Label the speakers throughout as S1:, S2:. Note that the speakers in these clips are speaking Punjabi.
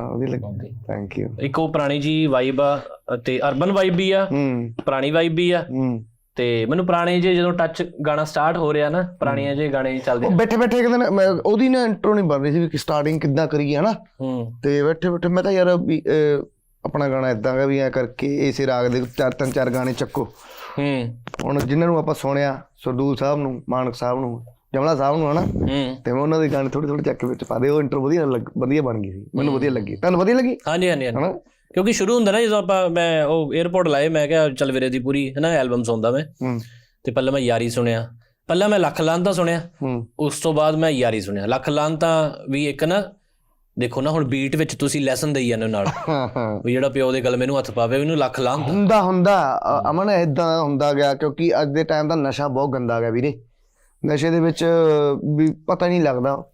S1: ਵਧੀਆ ਲੱਗੀ। ਥੈਂਕ ਯੂ
S2: ਇੱਕ ਉਹ ਪੁਰਾਣੀ ਜੀ ਵਾਈਬ ਆ ਤੇ ਅਰਬਨ ਵਾਈਬ ਵੀ ਆ
S1: ਹੂੰ।
S2: ਪੁਰਾਣੀ ਵਾਈਬ ਵੀ ਆ।
S1: ਹੂੰ।
S2: ਤੇ ਮੈਨੂੰ ਪੁਰਾਣੇ ਜੇ ਜਦੋਂ ਟੱਚ ਗਾਣਾ ਸਟਾਰਟ ਹੋ ਰਿਹਾ ਨਾ ਪੁਰਾਣੀਆਂ ਜੇ ਗਾਣੇ ਚੱਲਦੇ
S1: ਉਹ। ਬੈਠੇ ਬੈਠੇ ਇੱਕ ਦਿਨ ਮੈਂ ਉਹਦੀ ਨਾ ਇੰਟਰੋ ਨਹੀਂ ਬਣ ਰਹੀ ਸੀ ਵੀ ਸਟਾਰਟਿੰਗ ਕਿੱਦਾਂ ਕਰੀਏ ਹਨਾ?
S2: ਹੂੰ।
S1: ਤੇ ਬੈਠੇ ਬੈਠੇ ਮੈਂ ਤਾਂ ਯਾਰ ਵੀ ਆਪਣਾ ਗਾਣਾ ਇਦਾਂ ਦਾ ਵੀ ਐ ਕਰਕੇ ਇਸੇ ਰਾਗ ਦੇ ਚਾਰ ਤਿੰਨ ਚਾਰ ਗਾਣੇ ਚੱਕੋ।
S2: ਹੂੰ।
S1: ਹੁਣ ਜਿਨ੍ਹਾਂ ਨੂੰ ਆਪਾਂ ਸੁਣਿਆ ਸਰਦੂਲ ਸਾਹਿਬ ਨੂੰ ਮਾਨਕ ਸਾਹਿਬ ਨੂੰ ਜਮਲਾ ਸਾਹਿਬ ਨੂੰ ਹਨਾ ਤੇ ਮੈਂ ਉਹਨਾਂ ਦੇ ਗਾਣੇ ਥੋੜੇ ਥੋੜੇ ਚੱਕ ਕੇ ਵਿੱਚ ਪਾ ਦੇ ਉਹ ਇੰਟਰੋ ਵਧੀਆ ਲੱਗ ਵਧੀਆ ਬਣ ਗਈ ਸੀ ਮੈਨੂੰ ਵਧੀਆ ਲੱਗੀ। ਤੁਹਾਨੂੰ ਵਧੀਆ ਲੱਗੀ?
S2: ਹਾਂਜੀ ਹਾਂਜੀ।
S1: ਹਨਾ?
S2: ਕਿਉਂਕਿ ਸ਼ੁਰੂ ਹੁੰਦਾ ਨਾ ਜਦੋਂ ਆਪਾਂ ਮੈਂ ਉਹ 에어ਪੋਰਟ ਲਾਏ ਮੈਂ ਕਿਹਾ ਚੱਲ ਵੀਰੇ ਦੀ ਪੂਰੀ ਹੈ ਨਾ ਐਲਬਮ ਸੁਣਦਾ ਮੈਂ। ਤੇ ਪਹਿਲਾਂ ਮੈਂ ਯਾਰੀ ਸੁਣਿਆ। ਪਹਿਲਾਂ ਮੈਂ ਲੱਖ ਲਾਂਤਾ ਸੁਣਿਆ। ਉਸ ਤੋਂ ਬਾਅਦ ਮੈਂ ਯਾਰੀ ਸੁਣਿਆ। ਲੱਖ ਲਾਂਤਾ ਵੀ ਇੱਕ ਨਾ ਦੇਖੋ ਨਾ ਹੁਣ ਬੀਟ ਵਿੱਚ ਤੁਸੀਂ ਲੈਸਨ ਦੇਈ ਜਾਂਦੇ ਨਾਲ। ਵੀ ਜਿਹੜਾ ਪਿਓ ਦੇ ਗਲ ਮੈਨੂੰ ਹੱਥ ਪਾਵੇ ਉਹਨੂੰ ਲੱਖ ਲਾਂਤਾ
S1: ਹੁੰਦਾ ਹੁੰਦਾ। ਅਮਨ ਇਦਾਂ ਹੁੰਦਾ ਗਿਆ ਕਿਉਂਕਿ ਅੱਜ ਦੇ ਟਾਈਮ ਦਾ ਨਸ਼ਾ ਬਹੁਤ ਗੰਦਾ ਗਿਆ ਵੀਰੇ। ਨਸ਼ੇ ਦੇ ਵਿੱਚ ਵੀ ਪਤਾ ਨਹੀਂ ਲੱਗਦਾ।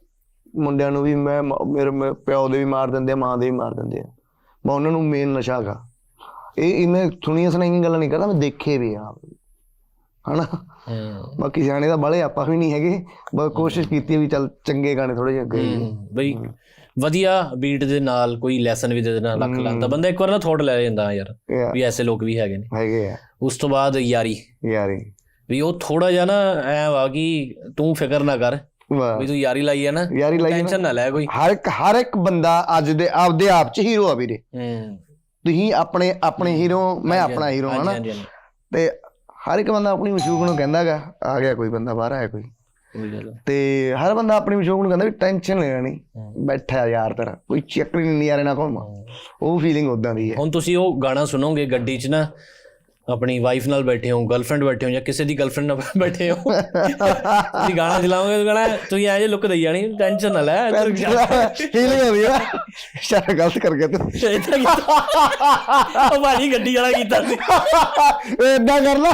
S1: ਮੁੰਡਿਆਂ ਨੂੰ ਵੀ ਮੈਂ ਮੇਰੇ ਪਿਓ ਦੇ ਵੀ ਮਾਰ ਦਿੰਦੇ ਆ ਮਾਂ ਦੇ ਵੀ ਮਾਰ ਦਿੰਦੇ ਆ। ਮੈਂ ਉਹਨਾਂ ਨੂੰ ਮੇਨ ਨਸ਼ਾ ਗਾ ਇਹ ਇਹ ਮੈਂ ਸੁਣੀਆਂ ਸੁਣਾਈਆਂ ਗੱਲਾਂ ਨਹੀਂ ਕਰਦਾ ਮੈਂ ਦੇਖੇ ਵੀ ਆ। ਹਨਾ?
S2: ਹੂੰ।
S1: ਬਾਕੀ ਸਿਆਣੇ ਤਾਂ ਬਾਲੇ ਆਪਾਂ ਵੀ ਨਹੀਂ ਹੈਗੇ। ਬਸ ਕੋਸ਼ਿਸ਼ ਕੀਤੀ ਵੀ ਚੱਲ ਚੰਗੇ ਗਾਣੇ ਥੋੜੇ ਜਿਹੇ ਆਈਏ।
S2: ਬਈ ਵਧੀਆ ਬੀਟ ਦੇ ਨਾਲ ਕੋਈ ਲੈਸਨ ਵੀ ਦੇ ਦੇਣਾ ਲੱਖ ਲਾਂਤਾ ਬੰਦਾ ਇੱਕ ਵਾਰ ਨਾ ਥੋੜ ਲੈ ਜਾਂਦਾ ਯਾਰ। ਵੀ ਐਸੇ ਲੋਕ ਵੀ ਹੈਗੇ ਨੇ।
S1: ਹੈਗੇ ਆ।
S2: ਉਸ ਤੋਂ ਬਾਅਦ ਯਾਰੀ।
S1: ਯਾਰੀ।
S2: ਵੀ ਉਹ ਥੋੜਾ ਜਿਹਾ ਨਾ ਐ ਵਾ ਕਿ ਤੂੰ ਫਿਕਰ ਨਾ ਕਰ ਵੀ ਤੂੰ ਯਾਰੀ ਲਾਈ ਹੈ ਨਾ
S1: ਯਾਰੀ ਲਾਈ।
S2: ਟੈਨਸ਼ਨ ਨਾ। ਲੈ ਕੋਈ।
S1: ਹਰ ਇੱਕ ਹਰ ਇੱਕ ਬੰਦਾ ਅੱਜ ਦੇ ਆਪਦੇ ਆਪ ਚ ਹੀਰੋ ਆ ਵੀਰੇ।
S2: ਹੂੰ।
S1: ਤੁਸੀਂ ਆਪਣੇ ਆਪਣੇ ਹੀਰੋ ਮੈਂ ਆਪਣਾ ਹੀਰੋ ਹਾਂ
S2: ਹਾਂਜੀ,
S1: ਨਾ।
S2: ਹਾਂਜੀ, ਹਾਂਜੀ।
S1: ਤੇ ਹਰ ਇੱਕ ਬੰਦਾ ਆਪਣੀ ਮਸ਼ੂਕ ਨੂੰ ਕਹਿੰਦਾਗਾ ਆ ਗਿਆ ਕੋਈ ਬੰਦਾ ਬਾਹਰ ਆਇਆ ਕੋਈ। ਤੇ ਹਰ ਬੰਦਾ ਆਪਣੀ ਮਸ਼ੂਕ ਨੂੰ ਕਹਿੰਦਾ ਵੀ ਟੈਨਸ਼ਨ ਲੈਣਾ ਨਹੀਂ। ਬੈਠਾ ਯਾਰ ਤੇਰਾ ਕੋਈ ਚੱਕਰ ਨਹੀਂ ਯਾਰੇ ਨਾ ਘੁੰਮ ਉਹ ਫੀਲਿੰਗ ਉਦਾਂ ਦੀ ਹੈ।
S2: ਹੁਣ ਤੁਸੀਂ ਉਹ ਗਾਣਾ ਸੁਣੋਗੇ ਗੱਡੀ 'ਚ ਨਾ ਆਪਣੀ ਵਾਈਫ ਨਾਲ ਬੈਠੇ ਹੋ ਗਰਲਫ੍ਰੈਂਡ ਬੈਠੇ ਹੋ ਜਾਂ ਕਿਸੇ ਦੀ ਗਰਲਫ੍ਰੈਂਡ ਨਾਲ ਬੈਠੇ ਹੋ। ਤੁਸੀਂ ਗਾਣਾ ਚਲਾਓਗੇ ਤਾਂ ਗਾਣਾ ਤੁਸੀਂ ਐਂ ਜੇ ਲੁੱਕ ਦਈ ਜਾਣੀ ਟੈਨਸ਼ਨ ਨਾ ਲੈ ਇੱਧਰ ਜਾ।
S1: ਫੀਲਿੰਗ ਆਉਂਦੀ ਹੈ ਸ਼ਰ ਗਲਤ ਕਰ ਗਿਆ ਤੂੰ।
S2: ਏਦਾਂ ਕੀਤਾ। ਉਹ ਭਾਜੀ ਗੱਡੀ ਵਾਲਾ ਕੀਤਾ ਸੀ।
S1: ਏਦਾਂ ਕਰ ਲਾ।